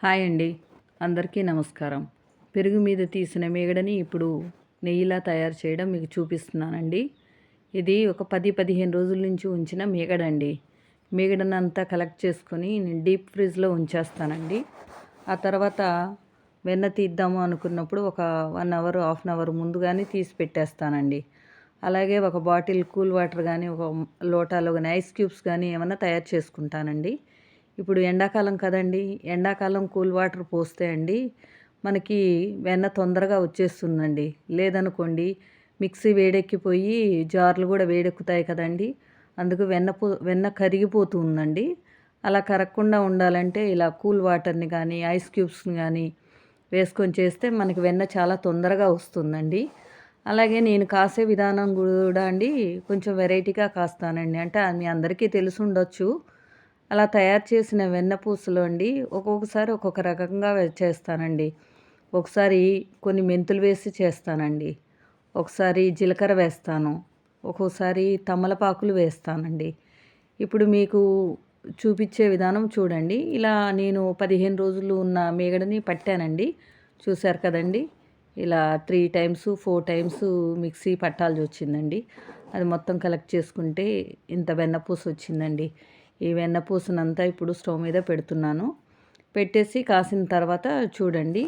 Hi అండి. అందరికీ నమస్కారం. పెరుగు మీద తీసిన మేగడని ఇప్పుడు నెయ్యిలా తయారు చేయడం మీకు చూపిస్తున్నానండి. ఇది ఒక పది పదిహేను రోజుల నుంచి ఉంచిన మేగడండి. మేగడనంతా కలెక్ట్ చేసుకొని నేను డీప్ ఫ్రిడ్జ్లో ఉంచేస్తానండి. ఆ తర్వాత వెన్న తీద్దాము అనుకున్నప్పుడు ఒక one hour half an hour ముందుగానే తీసి పెట్టేస్తానండి. అలాగే ఒక బాటిల్ కూల్ వాటర్ కానీ ఒక లోటాలో కానీ ఐస్ క్యూబ్స్ కానీ ఏమైనా తయారు చేసుకుంటానండి. ఇప్పుడు ఎండాకాలం కదండి. ఎండాకాలం కూల్ వాటర్ పోస్తే అండి మనకి వెన్న తొందరగా వచ్చేస్తుందండి. లేదనుకోండి మిక్సీ వేడెక్కిపోయి జార్లు కూడా వేడెక్కుతాయి కదండి. అందుకు వెన్న పో వెన్న కరిగిపోతుందండి అలా కరగకుండా ఉండాలంటే ఇలా కూల్ వాటర్ని కానీ ఐస్ క్యూబ్స్ని కానీ వేసుకొని చేస్తే మనకి వెన్న చాలా తొందరగా వస్తుందండి. అలాగే నేను కాసే విధానం కూడా అండి కొంచెం వెరైటీగా కాస్తానండి. అంటే మీ అందరికీ తెలిసి ఉండొచ్చు. అలా తయారు చేసిన వెన్నపూసలో అండి ఒక్కొక్కసారి ఒక్కొక్క రకంగా చేస్తానండి. ఒకసారి కొన్ని మెంతులు వేసి చేస్తానండి. ఒకసారి జీలకర్ర వేస్తాను. ఒక్కోసారి తమలపాకులు వేస్తానండి. ఇప్పుడు మీకు చూపించే విధానం చూడండి. ఇలా నేను పదిహేను రోజులు ఉన్న మేగడని పట్టానండి. చూశారు కదండి. ఇలా three times four times mixie పట్టాల్సి వచ్చిందండి. అది మొత్తం కలెక్ట్ చేసుకుంటే ఇంత వెన్నపూస వచ్చిందండి. ఈ వెన్నపూసనంతా ఇప్పుడు స్టవ్ మీద పెడుతున్నాను. పెట్టేసి కాసిన తర్వాత చూడండి.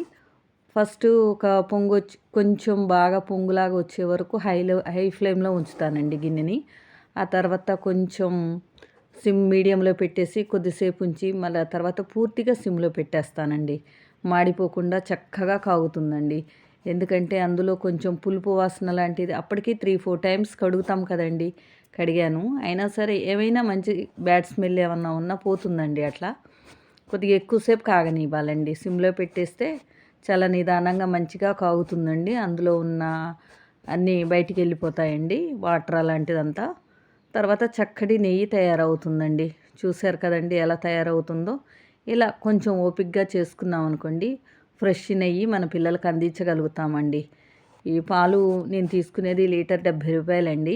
ఫస్ట్ ఒక పొంగు వచ్చి కొంచెం బాగా పొంగులాగా వచ్చే వరకు హైలో హై ఫ్లేమ్లో ఉంచుతానండి గిన్నెని. ఆ తర్వాత కొంచెం సిమ్ మీడియంలో పెట్టేసి కొద్దిసేపు ఉంచి మళ్ళీ తర్వాత పూర్తిగా సిమ్లో పెట్టేస్తానండి. మాడిపోకుండా చక్కగా కాగుతుందండి. ఎందుకంటే అందులో కొంచెం పులుపు వాసన లాంటిది. అప్పటికి త్రీ ఫోర్ టైమ్స్ కడుగుతాం కదండి. కడిగాను. అయినా సరే ఏమైనా మంచి బ్యాడ్ స్మెల్ ఏమన్నా ఉన్నా పోతుందండి అట్లా. కొద్దిగా ఎక్కువసేపు కాగనివ్వాలండి. సిమ్లో పెట్టేస్తే చాలా నిదానంగా మంచిగా కాగుతుందండి. అందులో ఉన్న అన్నీ బయటికి వెళ్ళిపోతాయండి. వాటర్ అలాంటిదంతా. తర్వాత చక్కటి నెయ్యి తయారవుతుందండి. చూశారు కదండి ఎలా తయారవుతుందో. ఇలా కొంచెం ఓపిక్గా చేసుకున్నాం అనుకోండి ఫ్రెష్ నెయ్యి మన పిల్లలకు అందించగలుగుతామండి. ఈ పాలు నేను తీసుకునేది లీటర్ డెబ్భై రూపాయలండి.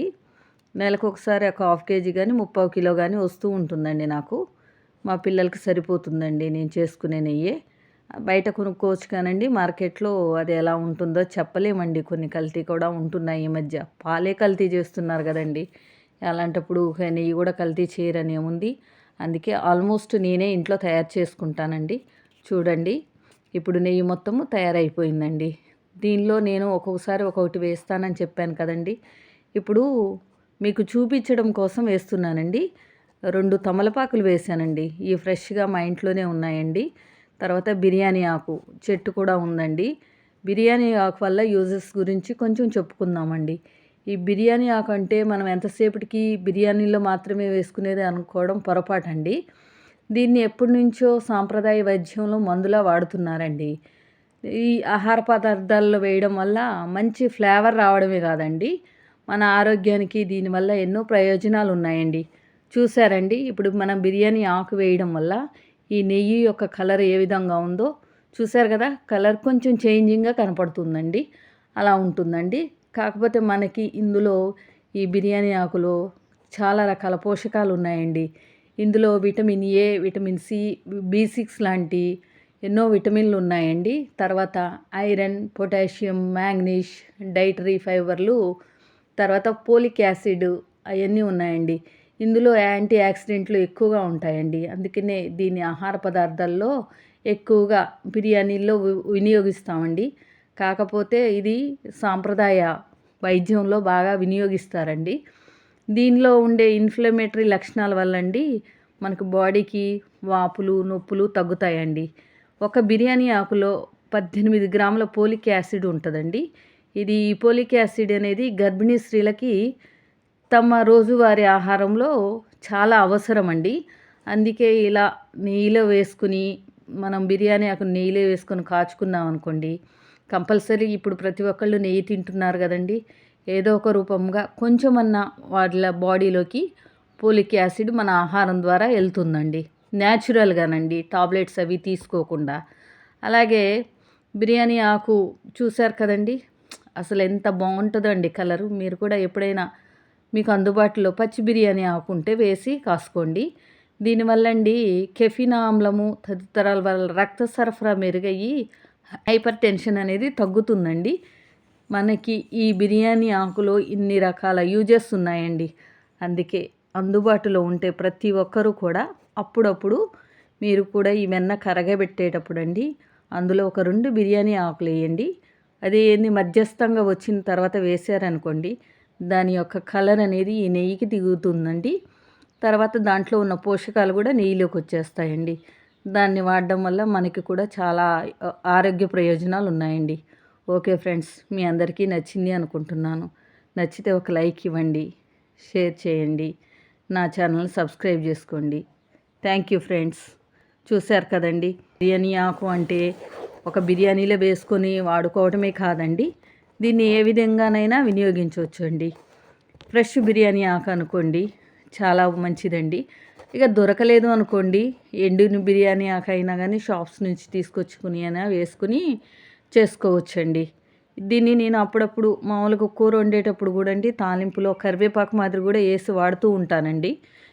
నెలకు ఒకసారి ఒక హాఫ్ కేజీ కానీ ముప్పావు కిలో కానీ వస్తూ ఉంటుందండి నాకు. మా పిల్లలకి సరిపోతుందండి నేను చేసుకునే నెయ్యి. బయట కొనుక్కోవచ్చు కానండి మార్కెట్లో అది ఎలా ఉంటుందో చెప్పలేమండి. కొన్ని కల్తీ కూడా ఉంటున్నాయి ఈ మధ్య. పాలే కల్తీ చేస్తున్నారు కదండి. అలాంటప్పుడు నెయ్యి కూడా కల్తీ చేయరని ఏముంది అందుకే ఆల్మోస్ట్ నేనే ఇంట్లో తయారు చేసుకుంటానండి. చూడండి. ఇప్పుడు నెయ్యి మొత్తము తయారైపోయిందండి. దీనిలో నేను ఒక్కొక్కసారి ఒక్కొక్కటి వేస్తానని చెప్పాను కదండి. ఇప్పుడు మీకు చూపించడం కోసం వేస్తున్నానండి. రెండు తమలపాకులు వేసానండి ఈ ఫ్రెష్గా మా ఇంట్లోనే ఉన్నాయండి. తర్వాత బిర్యానీ ఆకు చెట్టు కూడా ఉందండి. బిర్యానీ ఆకు వల్ల యూజెస్ గురించి కొంచెం చెప్పుకుందామండి. ఈ బిర్యానీ ఆకు అంటే మనం ఎంతసేపటికి బిర్యానీలో మాత్రమే వేసుకునేది అనుకోవడం పొరపాటండి. దీన్ని ఎప్పటి నుంచో సాంప్రదాయ వైద్యంలో మందులా వాడుతున్నారండి. ఈ ఆహార పదార్థాల్లో వేయడం వల్ల మంచి ఫ్లేవర్ రావడమే కాదండి. మన ఆరోగ్యానికి దీనివల్ల ఎన్నో ప్రయోజనాలు ఉన్నాయండి. చూసారండి ఇప్పుడు మనం బిర్యానీ ఆకు వేయడం వల్ల ఈ నెయ్యి యొక్క కలర్ ఏ విధంగా ఉందో చూసారు కదా? కలర్ కొంచెం చేంజింగ్గా కనపడుతుందండి. అలా ఉంటుందండి. కాకపోతే మనకి ఇందులో ఈ బిర్యానీ ఆకులో చాలా రకాల పోషకాలు ఉన్నాయండి. ఇందులో vitamin A vitamin C B six లాంటి ఎన్నో విటమిన్లు ఉన్నాయండి. తర్వాత ఐరన్ పొటాషియం మ్యాంగ్నీష్ డైటరీ ఫైబర్లు తర్వాత పోలిక్ యాసిడ్ అవన్నీ ఉన్నాయండి. ఇందులో యాంటీ యాక్సిడెంట్లు ఎక్కువగా ఉంటాయండి. అందుకనే దీని ఆహార పదార్థాల్లో ఎక్కువగా బిర్యానీల్లో వినియోగిస్తామండి. కాకపోతే ఇది సాంప్రదాయ వైద్యంలో బాగా వినియోగిస్తారండి. దీనిలో ఉండే ఇన్ఫ్లమేటరీ లక్షణాల వల్ల అండి మనకు బాడీకి వాపులు నొప్పులు తగ్గుతాయండి. ఒక బిర్యానీ ఆకులో పద్దెనిమిది గ్రాముల పోలిక్ యాసిడ్ ఉంటుందండి. ఇది ఈ పోలిక్ యాసిడ్ అనేది గర్భిణీ స్త్రీలకి తమ రోజువారీ ఆహారంలో చాలా అవసరం అండి అందుకే ఇలా నెయ్యిలో వేసుకుని మనం బిర్యానీ ఆకు నెయ్యిలో వేసుకొని కాచుకున్నాం అనుకోండి కంపల్సరీ ఇప్పుడు ప్రతి ఒక్కళ్ళు నెయ్యి తింటున్నారు కదండి. ఏదో ఒక రూపంగా కొంచెమన్నా వాళ్ళ బాడీలోకి పోలిక్ యాసిడ్ మన ఆహారం ద్వారా వెళ్తుందండి. న్యాచురల్గానండి. టాబ్లెట్స్ అవి తీసుకోకుండా. అలాగే బిర్యానీ ఆకు చూశారు కదండి? అసలు ఎంత బాగుంటుందండి కలరు. మీరు కూడా ఎప్పుడైనా మీకు అందుబాటులో పచ్చి బిర్యానీ ఆకుంటే వేసి కాసుకోండి. దీనివల్ల అండి కెఫిన్ ఆమ్లము తదితరాల వల్ల రక్త సరఫరా మెరుగయ్యి హైపర్ టెన్షన్ అనేది తగ్గుతుందండి. మనకి ఈ బిర్యానీ ఆకులో ఇన్ని రకాల యూజెస్ ఉన్నాయండి. అందుకే అందుబాటులో ఉంటే ప్రతి ఒక్కరూ కూడా అప్పుడప్పుడు మీరు కూడా ఈ వెన్న కరగబెట్టేటప్పుడు అండి అందులో ఒక రెండు బిర్యానీ ఆకులు వేయండి. అది ఏంది మధ్యస్థంగా వచ్చిన తర్వాత వేసారనుకోండి దాని యొక్క కలర్ అనేది ఈ నెయ్యికి దిగుతుందండి. తర్వాత దాంట్లో ఉన్న పోషకాలు కూడా నెయ్యిలోకి వచ్చేస్తాయండి. దాన్ని వాడడం వల్ల మనకి కూడా చాలా ఆరోగ్య ప్రయోజనాలు ఉన్నాయండి. ఓకే ఫ్రెండ్స్ మీ అందరికీ నచ్చింది అనుకుంటున్నాను. నచ్చితే ఒక లైక్ ఇవ్వండి షేర్ చేయండి నా ఛానల్ సబ్స్క్రైబ్ చేసుకోండి. Thank you friends. చూశారు కదండి బిర్యానీ ఆకు అంటే ఒక బిర్యానీలో వేసుకొని వాడుకోవటమే కాదండి దీన్ని ఏ విధంగానైనా వినియోగించవచ్చు అండి ఫ్రెష్ బిర్యానీ ఆకు అనుకోండి చాలా మంచిదండి. ఇక దొరకలేదు అనుకోండి ఎండిన బిర్యానీ ఆకు అయినా కానీ షాప్స్ నుంచి తీసుకొచ్చుకుని అయినా వేసుకుని చేసుకోవచ్చండి. దీన్ని నేను అప్పుడప్పుడు మామూలుగా కూర వండేటప్పుడు కూడా అండి తాలింపులో కరివేపాకు మాదిరి కూడా వేసి వాడుతూ ఉంటానండి.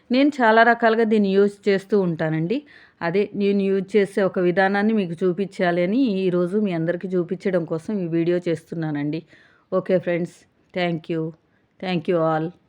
నేను చాలా రకాలుగా దీన్ని యూజ్ చేస్తూ ఉంటానండి. అదే నేను యూజ్ చేసే ఒక విధానాన్ని మీకు చూపించాలి అని ఈరోజు మీ అందరికీ చూపించడం కోసం ఈ వీడియో చేస్తున్నానండి. Okay friends thank you. Thank you all.